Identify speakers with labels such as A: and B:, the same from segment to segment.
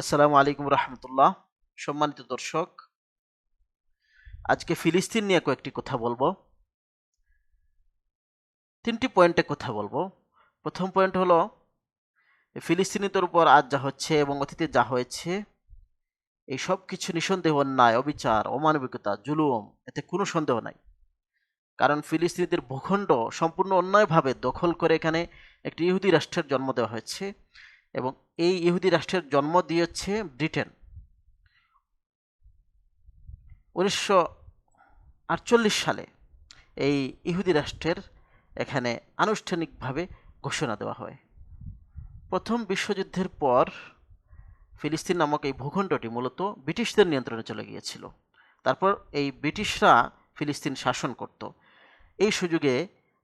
A: আসসালামু আলাইকুম রহমতুল্লাহ। সম্মানিত দর্শক, আজকে ফিলিস্তিন নিয়ে কয়েকটি কথা বলব। তিনটি পয়েন্টে কথা বলব। প্রথম পয়েন্ট হলো, ফিলিস্তিনিদের উপর আজ যা হচ্ছে এবং অতীতে যা হয়েছে, এই সব কিছু নিঃসন্দেহ অন্যায়, অবিচার, অমানবিকতা, জুলুম, এতে কোনো সন্দেহ নাই। কারণ ফিলিস্তিনিদের ভূখণ্ড সম্পূর্ণ অন্যায়ভাবে দখল করে এখানে একটি ইহুদি রাষ্ট্রের জন্ম দেওয়া হয়েছে। এবং এই ইহুদি রাষ্ট্রের জন্ম দিয়েছে ব্রিটেন। উনিশশো আটচল্লিশ সালে এই ইহুদি রাষ্ট্রের এখানে আনুষ্ঠানিকভাবে ঘোষণা দেওয়া হয়। প্রথম বিশ্বযুদ্ধের পর ফিলিস্তিন নামক এই ভূখণ্ডটি মূলত ব্রিটিশদের নিয়ন্ত্রণে চলে গিয়েছিল। তারপর এই ব্রিটিশরা ফিলিস্তিন শাসন করত। এই সুযোগে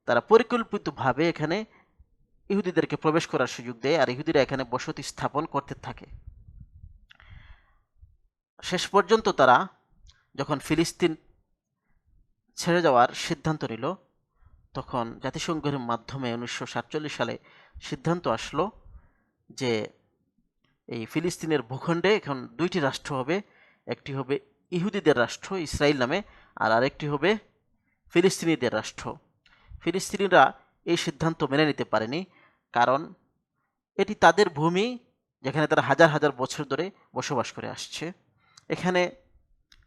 A: তারা পরিকল্পিতভাবে এখানে ইহুদিদেরকে প্রবেশ করার সুযোগ দেয় আর ইহুদিরা এখানে বসতি স্থাপন করতে থাকে। শেষ পর্যন্ত তারা যখন ফিলিস্তিন ছেড়ে যাওয়ার সিদ্ধান্ত নিল, তখন জাতিসংঘের মাধ্যমে উনিশশো সাতচল্লিশ সালে সিদ্ধান্ত আসলো যে এই ফিলিস্তিনের ভূখণ্ডে এখন দুইটি রাষ্ট্র হবে, একটি হবে ইহুদিদের রাষ্ট্র ইসরায়েল নামে আর আরেকটি হবে ফিলিস্তিনিদের রাষ্ট্র। ফিলিস্তিনিরা এই সিদ্ধান্ত মেনে নিতে পারেনি। কারণ এটি তাদের ভূমি যেখানে তারা হাজার হাজার বছর ধরে বসবাস করে আসছে। এখানে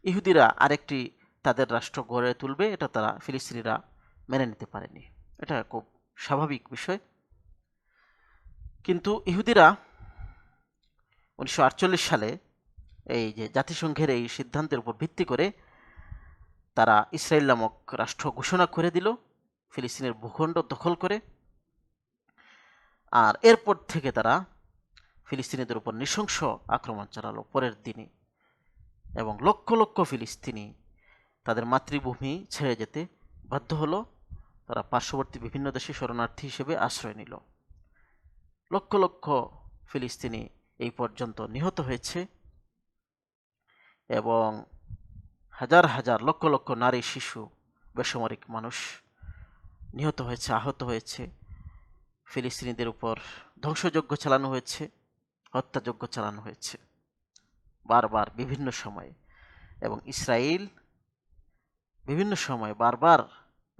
A: ইহুদিরা আরেকটি তাদের রাষ্ট্র গড়ে তুলবে, এটা তারা ফিলিস্তিনিরা মেনে নিতে পারেনি। এটা খুব স্বাভাবিক বিষয়। কিন্তু ইহুদিরা উনিশশো আটচল্লিশ সালে এই যে জাতিসংঘের এই সিদ্ধান্তের উপর ভিত্তি করে তারা ইসরায়েল নামক রাষ্ট্র ঘোষণা করে দিল। ফিলিস্তিনের ভূখণ্ড দখল করে। আর এরপর থেকে তারা ফিলিস্তিনিদের উপর নৃশংস আক্রমণ চালালো পরের দিনে এবং লক্ষ লক্ষ ফিলিস্তিনি তাদের মাতৃভূমি ছেড়ে যেতে বাধ্য হলো। তারা পার্শ্ববর্তী বিভিন্ন দেশে শরণার্থী হিসেবে আশ্রয় নিল। লক্ষ লক্ষ ফিলিস্তিনি এই পর্যন্ত নিহত হয়েছে এবং হাজার হাজার লক্ষ লক্ষ নারী, শিশু, বেসামরিক মানুষ নিহত হয়েছে, আহত হয়েছে। ফিলিস্তিনিদের উপর ধ্বংসযজ্ঞ চালানো হয়েছে, হত্যাযজ্ঞ চালানো হয়েছে। বারবার, বিভিন্ন সময়ে। এবং ইসরায়েল বিভিন্ন সময়ে বারবার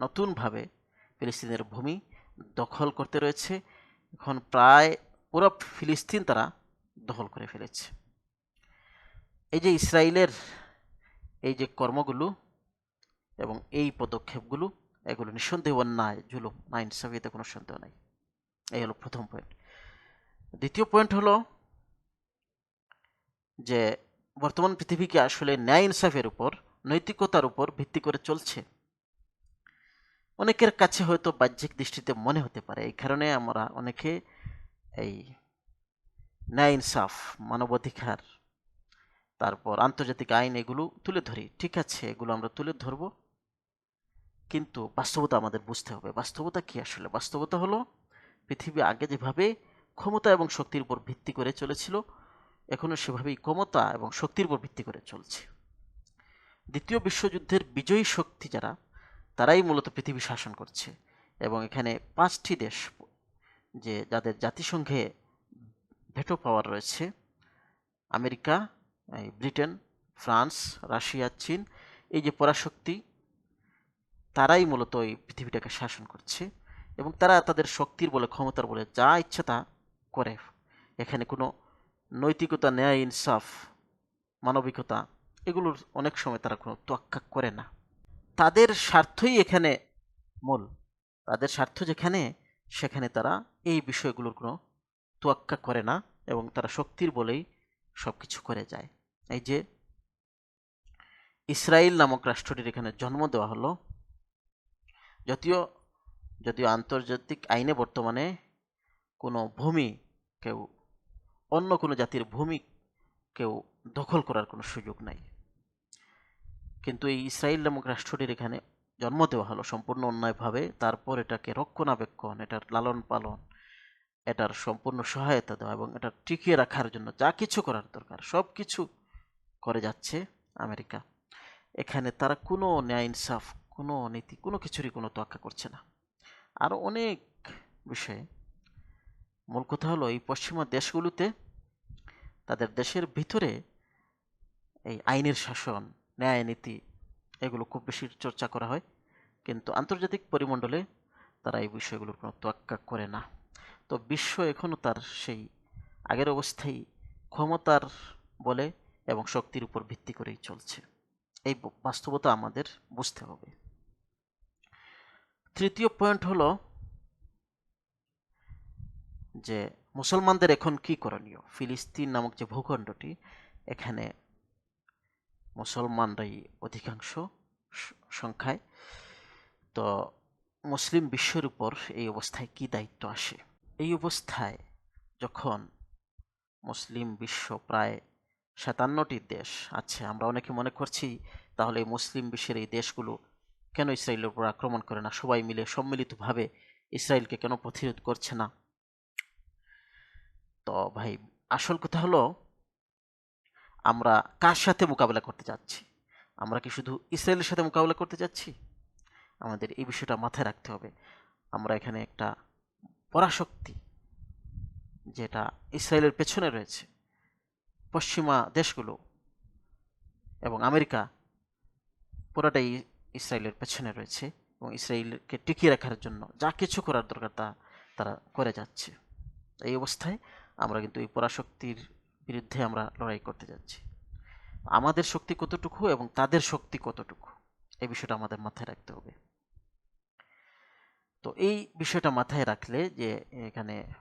A: নতুনভাবে ফিলিস্তিনের ভূমি দখল করতে রয়েছে। এখন প্রায় পুরো ফিলিস্তিন তারা দখল করে ফেলেছে। এই যে ইসরায়েলের এই যে কর্মগুলো এবং এই পদক্ষেপগুলো এগুলো নিঃসন্দেহ অন্যায় জুলুম না ইনসাফিতে কোনো সন্দেহ নাই। এই হলো প্রথম পয়েন্ট দ্বিতীয় পয়েন্ট হলো যে বর্তমান পৃথিবীকে আসলে ন্যায় ইনসাফের উপর, নৈতিকতার উপর ভিত্তি করে চলছে। অনেকের কাছে হয়তো বাহ্যিক দৃষ্টিতে মনে হতে পারে, এই কারণে আমরা অনেকে এই ন্যায় ইনসাফ, মানবাধিকার, তারপর আন্তর্জাতিক আইন এগুলো তুলে ধরি। ঠিক আছে, এগুলো আমরা তুলে ধরব। কিন্তু বাস্তবতা আমাদের বুঝতে হবে। বাস্তবতা কি আসলে? বাস্তবতা হলো পৃথিবী আগে যেভাবে ক্ষমতা এবং শক্তির উপর ভিত্তি করে চলেছিল এখনও সেভাবেই ক্ষমতা এবং শক্তির উপর ভিত্তি করে চলছে। দ্বিতীয় বিশ্বযুদ্ধের বিজয়ী শক্তি যারা, তারাই মূলত পৃথিবী শাসন করছে এবং এখানে পাঁচটি দেশ যে যাদের জাতিসংঘে ভেটো পাওয়ার রয়েছে, আমেরিকা ব্রিটেন, ফ্রান্স, রাশিয়া, চীন, এই যে পরাশক্তি তারাই মূলত এই পৃথিবীটাকে শাসন করছে এবং তারা তাদের শক্তির বলে, ক্ষমতার বলে যা ইচ্ছা তা করে। এখানে কোনো নৈতিকতা, ন্যায়, ইনসাফ, মানবিকতা এগুলোর অনেক সময় তারা কোনো তোয়াক্কা করে না। তাদের স্বার্থই এখানে মূল। তাদের স্বার্থ যেখানে, সেখানে তারা এই বিষয়গুলোর কোনো তোয়াক্কা করে না এবং তারা শক্তির বলেই সব কিছু করে যায়। এই যে ইসরায়েল নামক রাষ্ট্রটির এখানে জন্ম দেওয়া হলো যদিও যদিও আন্তর্জাতিক আইনে বর্তমানে কোনো ভূমি কেউ, অন্য কোনো জাতির ভূমি কেউ দখল করার কোনো সুযোগ নাই। কিন্তু এই ইসরায়েল নামক রাষ্ট্রটির এখানে জন্ম দেওয়া হলো সম্পূর্ণ অন্যায়ভাবে, তারপর এটাকে রক্ষণাবেক্ষণ, এটার লালন পালন, এটার সম্পূর্ণ সহায়তা দেওয়া এবং এটা টিকিয়ে রাখার জন্য যা কিছু করার দরকার, সব কিছু করে যাচ্ছে আমেরিকা। এখানে তারা কোনো ন্যায় ইনসাফ কোনো নীতি কোনো কিছুরই কোনো তোয়াক্কা করছে না। আরও অনেক বিষয়ে। মূল কথা হলো, এই পশ্চিমা দেশগুলোতে তাদের দেশের ভিতরে এই আইনের শাসন, ন্যায় নীতি, এগুলো খুব বেশি চর্চা করা হয়। কিন্তু আন্তর্জাতিক পরিমণ্ডলে তারা এই বিষয়গুলোর কোনো তোয়াক্কা করে না। তো বিশ্ব এখনও তার সেই আগের অবস্থায় ক্ষমতার বলে এবং শক্তির উপর ভিত্তি করেই চলছে। এই বাস্তবতা আমাদের বুঝতে হবে। তৃতীয় পয়েন্ট হলো যে মুসলমানদের এখন কি করণীয়? ফিলিস্তিন নামক যে ভূখণ্ডটি, এখানে মুসলমানরাই অধিকাংশ সংখ্যায়। তো মুসলিম বিশ্বের উপর এই অবস্থায় কি দায়িত্ব আসে? এই অবস্থায় যখন মুসলিম বিশ্ব প্রায় সাতান্নটি দেশ আছে, আমরা অনেকে মনে করছি তাহলে মুসলিম বিশ্বের এই দেশগুলো কেন ইসরায়েলের উপর আক্রমণ করে না? সবাই মিলে সম্মিলিতভাবে ইসরায়েলকে কেন প্রতিরোধ করছে না? তো ভাই, আসল কথা হলো, আমরা কার সাথে মোকাবেলা করতে যাচ্ছি? আমরা কি শুধু ইসরায়েলের সাথে মোকাবেলা করতে যাচ্ছি? আমাদের এই বিষয়টা মাথায় রাখতে হবে। আমরা এখানে একটা পরাশক্তি, যেটা ইসরায়েলের পেছনে রয়েছে। পশ্চিমা দেশগুলো এবং আমেরিকা পুরোটাই ইসরায়েলের পেছনে রয়েছে এবং ইসরায়েলকে টিকিয়ে রাখার জন্য যা কিছু করার দরকার তা তারা করে যাচ্ছে। এই অবস্থায় আমরা কিন্তু এই পরাশক্তির বিরুদ্ধে আমরা লড়াই করতে যাচ্ছি। আমাদের শক্তি কতটুকু এবং তাদের শক্তি কতটুকু? এই বিষয়টা আমাদের মাথায় রাখতে হবে। তো এই বিষয়টা মাথায় রাখলে যে এখানে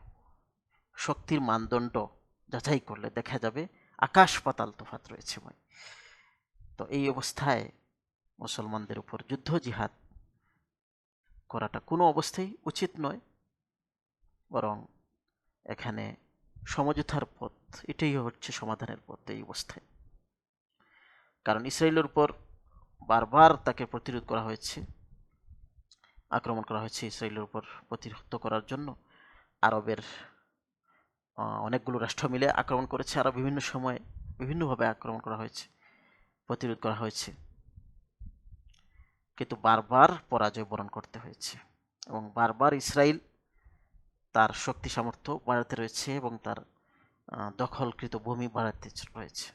A: শক্তির মানদণ্ড যাচাই করলে দেখা যাবে আকাশ পাতাল তফাত রয়েছে ভাই। তো এই অবস্থায় মুসলমানদের উপর যুদ্ধ, জিহাদ করাটা কোনো অবস্থায় উচিত নয়। বরং এখানে সমঝোতার পথ, এটাই হচ্ছে সমাধানের পথ এই অবস্থায়। কারণ ইসরায়েলের উপর বারবার তাকে প্রতিরোধ করা হয়েছে, আক্রমণ করা হয়েছে ইসরায়েলের উপর প্রতিরোধ করার জন্য। আরবের অনেকগুলো রাষ্ট্র মিলে আক্রমণ করেছে। আরও বিভিন্ন সময়ে বিভিন্নভাবে আক্রমণ করা হয়েছে, প্রতিরোধ করা হয়েছে। কিন্তু বারবার পরাজয় বরণ করতে হয়েছে এবং বারবার ইসরায়েল তার শক্তি সামর্থ্য বাড়াতে রয়েছে এবং তার দখলকৃত ভূমি বাড়াতে রয়েছে।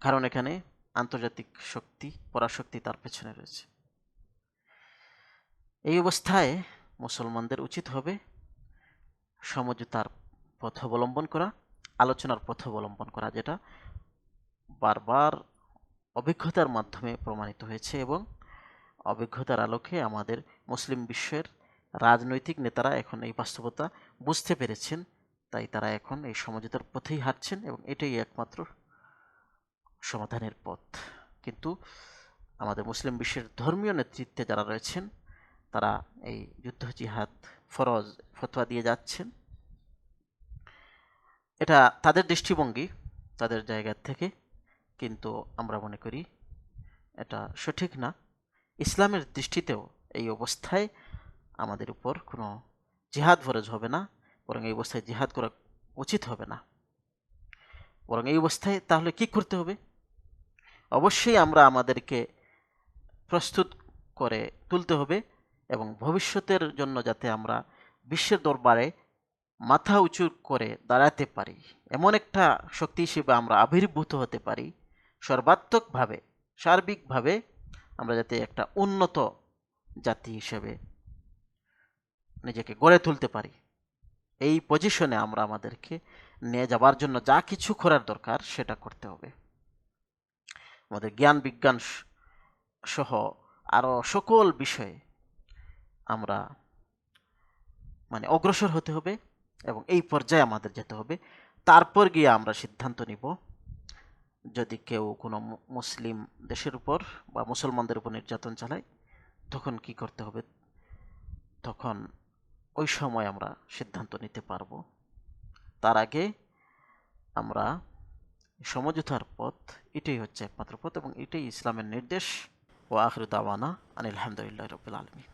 A: কারণ এখানে আন্তর্জাতিক শক্তি, পরাশক্তি তার পেছনে রয়েছে। এই অবস্থায় মুসলমানদের উচিত হবে সমঝোতার পথ অবলম্বন করা, আলোচনার পথ অবলম্বন করা, যেটা বারবার অভিজ্ঞতার মাধ্যমে প্রমাণিত হয়েছে এবং অভিজ্ঞতার আলোকে আমাদের মুসলিম বিশ্বের রাজনৈতিক নেতারা এখন এই বাস্তবতা বুঝতে পেরেছেন। তাই তারা এখন এই সমঝোতার পথেই হাঁটছেন এবং এটাই একমাত্র সমাধানের পথ। কিন্তু আমাদের মুসলিম বিশ্বের ধর্মীয় নেতৃত্বে যারা রয়েছেন, তারা এই যুদ্ধ জিহাদ ফরজ ফতোয়া দিয়ে যাচ্ছেন। এটা তাদের দৃষ্টিভঙ্গি, তাদের জায়গা থেকে কিন্তু আমরা মনে করি এটা সঠিক না। ইসলামের দৃষ্টিতেও এই অবস্থায় আমাদের উপর কোনো জিহাদ ফরজ হবে না, বরং এই অবস্থায় জিহাদ করা উচিত হবে না। বরং এই অবস্থায় তাহলে কি করতে হবে? অবশ্যই আমরা আমাদেরকে প্রস্তুত করে তুলতে হবে এবং ভবিষ্যতের জন্য যাতে আমরা বিশ্বের দরবারে মাথা উঁচু করে দাঁড়াতে পারি। এমন একটা শক্তি হিসেবে আমরা আবির্ভূত হতে পারি। সর্বাত্মকভাবে, সার্বিকভাবে আমরা যাতে একটা উন্নত জাতি হিসেবে নিজেকে গড়ে তুলতে পারি। এই পজিশনে আমরা আমাদেরকে নিয়ে যাবার জন্য যা কিছু করার দরকার সেটা করতে হবে। আমাদের জ্ঞান বিজ্ঞান সহ আরও সকল বিষয়ে আমরা মানে অগ্রসর হতে হবে এবং এই পর্যায়ে আমাদের যেতে হবে। তারপর গিয়ে আমরা সিদ্ধান্ত নিব যদি কেউ কোনো মুসলিম দেশের উপর বা মুসলমানদের উপর নির্যাতন চালায়, তখন কি করতে হবে? তখন ওই সময় আমরা সিদ্ধান্ত নিতে পারব। তার আগে আমরা সমঝোতার পথ, এটাই হচ্ছে একমাত্র পথ এবং এটাই ইসলামের নির্দেশ। ও আখরু দাওয়ানা আনিল আলহামদুলিল্লাহ রবিল আলমী